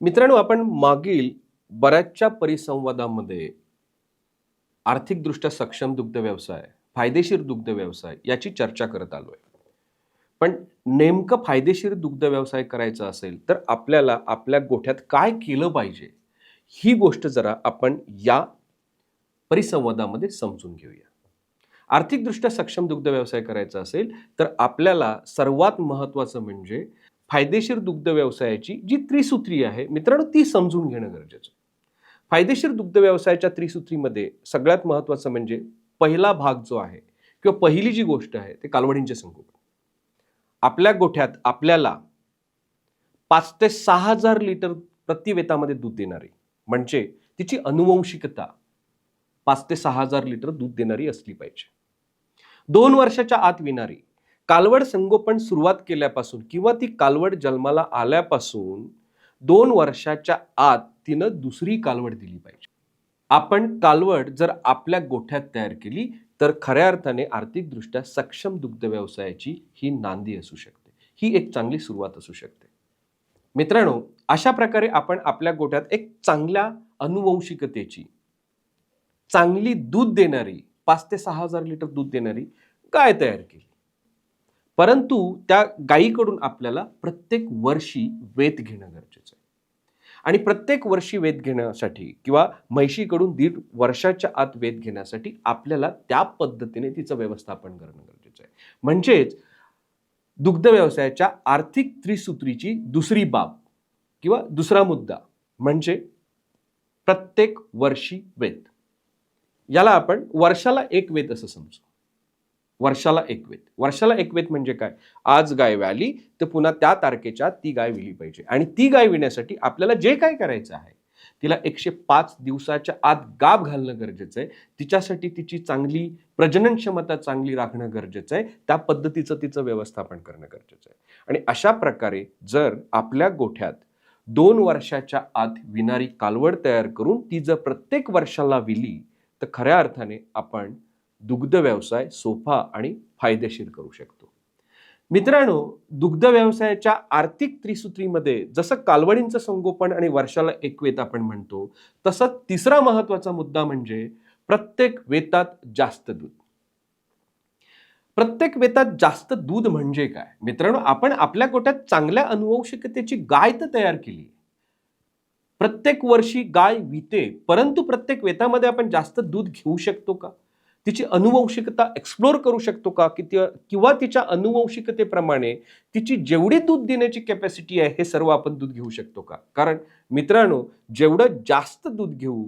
मित्रांनो आपण मागील बऱ्याचशा परिसंवादामध्ये आर्थिकदृष्ट्या सक्षम दुग्ध व्यवसाय फायदेशीर दुग्ध व्यवसाय याची चर्चा करत आलोय. पण नेमकं फायदेशीर दुग्ध व्यवसाय करायचा असेल तर आपल्याला आपल्या गोठ्यात काय केलं पाहिजे ही गोष्ट जरा आपण या परिसंवादामध्ये समजून घेऊया. आर्थिकदृष्ट्या सक्षम दुग्ध व्यवसाय करायचा असेल तर आपल्याला सर्वात महत्त्वाचं म्हणजे फायदेशीर दुग्ध व्यवसायाची जी त्रिसूत्री आहे मित्रांनो ती समजून घेणं गरजेचं फायदेशीर दुग्ध व्यवसायाच्या त्रिसूत्रीमध्ये सगळ्यात महत्त्वाचं म्हणजे पहिला भाग जो आहे किंवा पहिली जी गोष्ट आहे ते कालवडींचे संगोपन. आपल्या गोठ्यात आपल्याला पाच ते सहा हजार लिटर प्रतिवेतामध्ये दूध देणारी म्हणजे तिची अनुवंशिकता पाच ते सहा हजार लिटर दूध देणारी असली पाहिजे. दोन वर्षाच्या आत विणारी कालवड संगोपन सुरुवात केल्यापासून किंवा ती कालवड जन्माला आल्यापासून दोन वर्षाच्या आत तिनं दुसरी कालवड दिली पाहिजे. आपण कालवड जर आपल्या गोठ्यात तयार केली तर खऱ्या अर्थाने आर्थिकदृष्ट्या सक्षम दुग्ध व्यवसायाची ही नांदी असू शकते. ही एक चांगली सुरुवात असू शकते. मित्रांनो अशा प्रकारे आपण आपल्या गोठ्यात एक चांगल्या अनुवंशिकतेची चांगली दूध देणारी पाच ते सहा हजार लिटर दूध देणारी गाय तयार केली. परंतु त्या गायीकडून आपल्याला प्रत्येक वर्षी वेत घेणं गरजेचं आहे. आणि प्रत्येक वर्षी वेत घेण्यासाठी किंवा म्हैशीकडून दीड वर्षाच्या आत वेत घेण्यासाठी आपल्याला त्या पद्धतीने तिचं व्यवस्थापन करणं गरजेचं आहे. म्हणजेच दुग्ध व्यवसायाच्या आर्थिक त्रिसूत्रीची दुसरी बाब किंवा दुसरा मुद्दा म्हणजे प्रत्येक वर्षी वेत याला आपण वर्षाला एक वेत असं समजू. वर्षाला एकवेत वर्षाला एकवेत म्हणजे काय? आज गाय व्याली तर पुन्हा त्या तारखेच्या ती गाय विली पाहिजे. आणि ती गाय विण्यासाठी आपल्याला जे काय करायचं आहे तिला एकशे पाच दिवसाच्या आत गाब घालणं गरजेचं आहे. तिच्यासाठी तिची चांगली प्रजनन क्षमता चांगली राखणं गरजेचं आहे. त्या पद्धतीचं तिचं व्यवस्थापन करणं गरजेचं आहे. आणि अशा प्रकारे जर आपल्या गोठ्यात दोन वर्षाच्या आत विणारी कालवड तयार करून ती जर प्रत्येक वर्षाला विली तर खऱ्या अर्थाने आपण दुग्ध व्यवसाय सोपा आणि फायदेशीर करू शकतो. मित्रांनो दुग्ध व्यवसायाच्या आर्थिक त्रिसूत्रीमध्ये जसं कालवडींचं संगोपन आणि वर्षाला एक वेत आपण म्हणतो तसंच तिसरा महत्त्वाचा मुद्दा म्हणजे प्रत्येक वेतात जास्त दूध. प्रत्येक वेतात जास्त दूध म्हणजे काय? मित्रांनो आपण आपल्या गोट्यात चांगल्या अनुवंशिकतेची गाय तर तयार केली प्रत्येक वर्षी गाय विते परंतु प्रत्येक वेतामध्ये आपण जास्त दूध घेऊ शकतो का? तिची अनुवंशिकता एक्सप्लोर करू शकतो का? की ती- किंवा तिच्या अनुवंशिकतेप्रमाणे तिची जेवढी दूध देण्याची कॅपॅसिटी आहे हे सर्व आपण दूध घेऊ शकतो का? कारण मित्रांनो जेवढं जास्त दूध घेऊ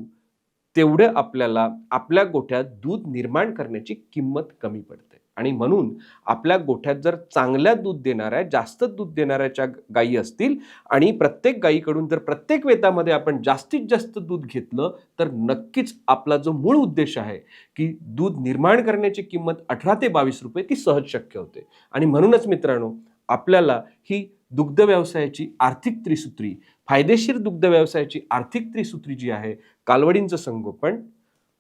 तेवढं आपल्याला आपल्या गोठ्यात दूध निर्माण करण्याची किंमत कमी पडते. आणि म्हणून आपल्या गोठ्यात जर चांगल्या दूध देणाऱ्या जास्त दूध देणाऱ्याच्या गायी असतील आणि प्रत्येक गायीकडून जर प्रत्येक वेतामध्ये आपण जास्तीत जास्त दूध घेतलं तर नक्कीच आपला जो मूळ उद्देश आहे की दूध निर्माण करण्याची किंमत अठरा ते बावीस रुपये ती सहज शक्य होते. आणि म्हणूनच मित्रांनो आपल्याला ही दुग्ध व्यवसायाची आर्थिक त्रिसूत्री फायदेशीर दुग्ध व्यवसायाची आर्थिक त्रिसूत्री जी आहे कालवडींचं संगोपन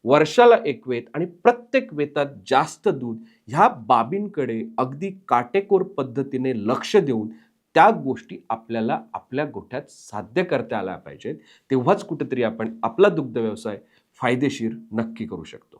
वर्षाला एक वेत आणि प्रत्येक वेतात जास्त दूध ह्या बाबींकडे अगदी काटेकोर पद्धतीने लक्ष देऊन त्या गोष्टी आपल्याला आपल्या गोठ्यात साध्य करता आल्या पाहिजेत. तेव्हाच कुठेतरी आपण आपला दुग्ध व्यवसाय फायदेशीर नक्की करू शकतो.